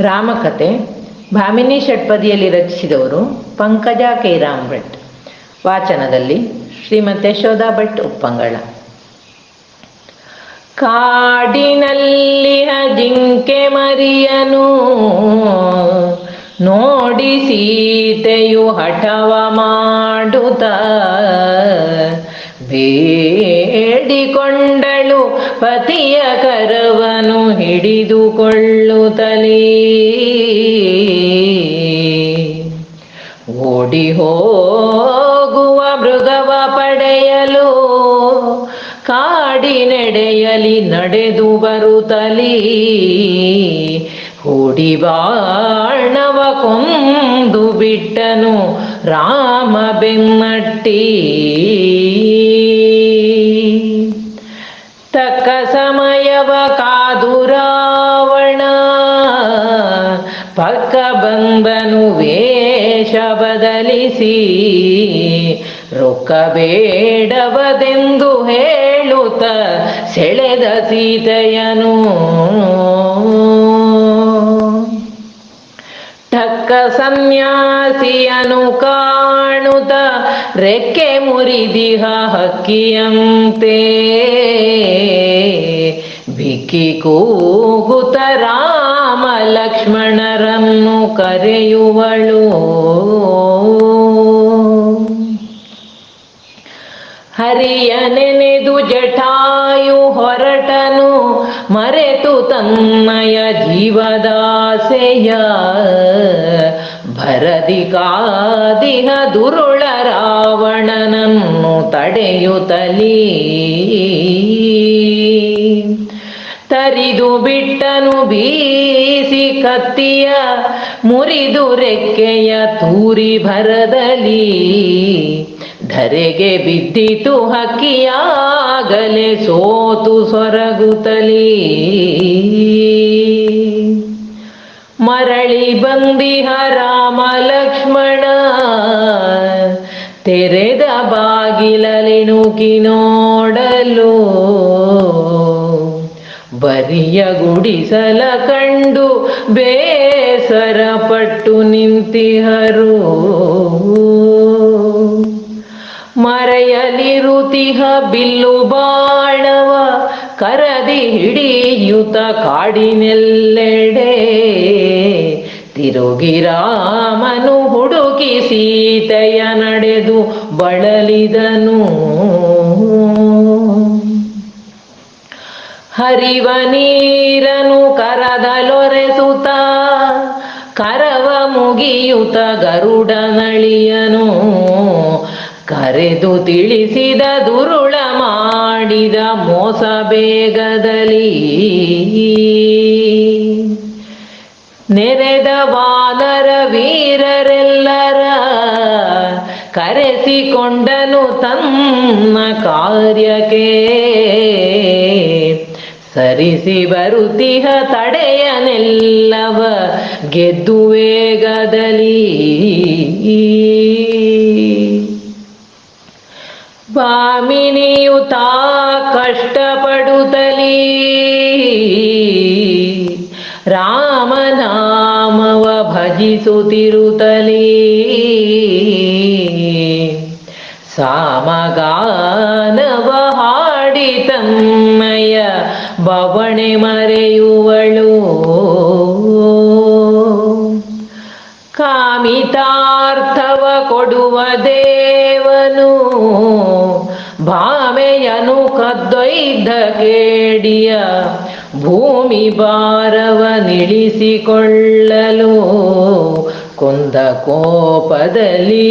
ರಾಮಕಥೆ ಭಾಮಿನಿ ಷಟ್ಪದಿಯಲ್ಲಿ ರಚಿಸಿದವರು ಪಂಕಜ ಕೈರಾಮ್ ಭಟ್ ವಾಚನದಲ್ಲಿ ಶ್ರೀಮತಿ ಯಶೋಧಾ ಭಟ್ ಉಪ್ಪಂಗಳ ಕಾಡಿನಲ್ಲಿ ಜಿಂಕೆ ಮರಿಯನು. ನೋಡಿ ಸೀತೆಯು ಹಠವ ಮಾಡುತ್ತ. ಬೇಡಿಕೊಂಡಳು ಪತಿಯ ಕರವನು ಹಿಡಿದುಕೊಳ್ಳುತ್ತಲೇ. ಓಡಿ ಹೋಗುವ ಮೃಗವ ಪಡೆಯಲು ಕಾಡಿನೆಡೆಯಲಿ ನಡೆದು ಬರುತ್ತಲೀ. ಹೂಡಿ ಬಾಣವ ಕೊಂದು ಬಿಟ್ಟನು ರಾಮ ಬೆನ್ನಟ್ಟಿ ತಕ್ಕ ಸಮಯವ ಕಾದುರಾವಣ. ಪಕ್ಕ ಬಂದನು ವೇಷ ಬದಲಿಸಿ ರೊಕ್ಕಬೇಡವದೆಂದು ಹೇಳುತ್ತ ಸೆಳೆದ ಸೀತೆಯನು. ಟಕ್ಕ ಸನ್ಯಾಸಿಯನು ಕಾಣುತ್ತ ರೆಕ್ಕೆ ಮುರಿದಿಹ ಹಕ್ಕಿಯಂತೆ. ಬಿಕ್ಕಿ ಕೂಗುತ ರಾಮ ಲಕ್ಷ್ಮಣರನ್ನು ಕರೆಯುವಳು. ಹರಿಯ ನೆನೆದು ಜಟಾಯು ಹೊರಟನು, ಮರೆತು ತನ್ನಯ ಜೀವದಾಸೆಯ ಭರದಿ ಕಾದಿಹ ದುರುಳ ರಾವಣನನ್ನು ತಡೆಯುತ್ತಲೀ ತರಿದು ಬಿಟ್ಟನು ಬೀಸಿ ಕತ್ತಿಯ ಮುರಿದು ರೆಕ್ಕೆಯ ತೂರಿ ಭರದಲಿ ಧರೆಗೆ ಬಿದ್ದಿತು ಹಕ್ಕಿಯಾಗಲೇ ಸೋತು ಸೊರಗುತ್ತಲೀ ಮರಳಿ ಬಂದಿಹ ರಾಮ ಲಕ್ಷ್ಮಣ ತೆರೆದ ಬಾಗಿಲಲಿ ನೋಡಲು. ಬರಿಯ ಗುಡಿಸಲ ಕಂಡು ಬೇಸರ ಪಟ್ಟು ನಿಂತಿಹರು. ಮರೆಯಲಿರುತಿಹ ಬಿಲ್ಲು ಬಾಣವ ಕರದಿ ಹಿಡಿಯುತ ಕಾಡಿನೆಲ್ಲೆಡೆ. ತಿರುಗಿರಾಮನು ಹುಡುಕಿ ಸೀತೆಯ ನಡೆದು ಬಳಲಿದನು. ಹರಿವ ನೀರನು ಕರದಲೊರೆಸುತ್ತ ಕರವ ಮುಗಿಯುತ ಗರುಡನಳಿಯನು. ಕರೆದು ತಿಳಿಸಿದ ದುರುಳ ಮಾಡಿದ ಮೋಸ ಬೇಗದಲ್ಲಿ ನೆರೆದ ವಾನರ ವೀರರೆಲ್ಲರ ಕರೆಸಿಕೊಂಡನು ತನ್ನ ಕಾರ್ಯಕ್ಕೆ. ಸರಿಸಿ ಬರುತಿಹ ತಡೆಯನೆಲ್ಲವ ಗೆದ್ದು ವೇಗದಲಿ ತಾ ಕಷ್ಟಪಡುತ್ತಲೀ. ರಾಮನಾಮವ ಭಜಿಸುತ್ತಿರುತ್ತಲೀ. ಸಾಮಗಾನವ ಹಾಡಿ ತಮ್ಮಯ ಬವಣೆ ಮರೆಯುವಳು. ಕಾಮಿತಾರ್ಥವ ಕೊಡುವ ದೇವನು. ವೈದ್ಧ ಕೇಡಿಯ ಭೂಮಿ ನಿಳಿಸಿಕೊಳ್ಳಲು ಕುಂದ ಕೋಪದಲ್ಲಿ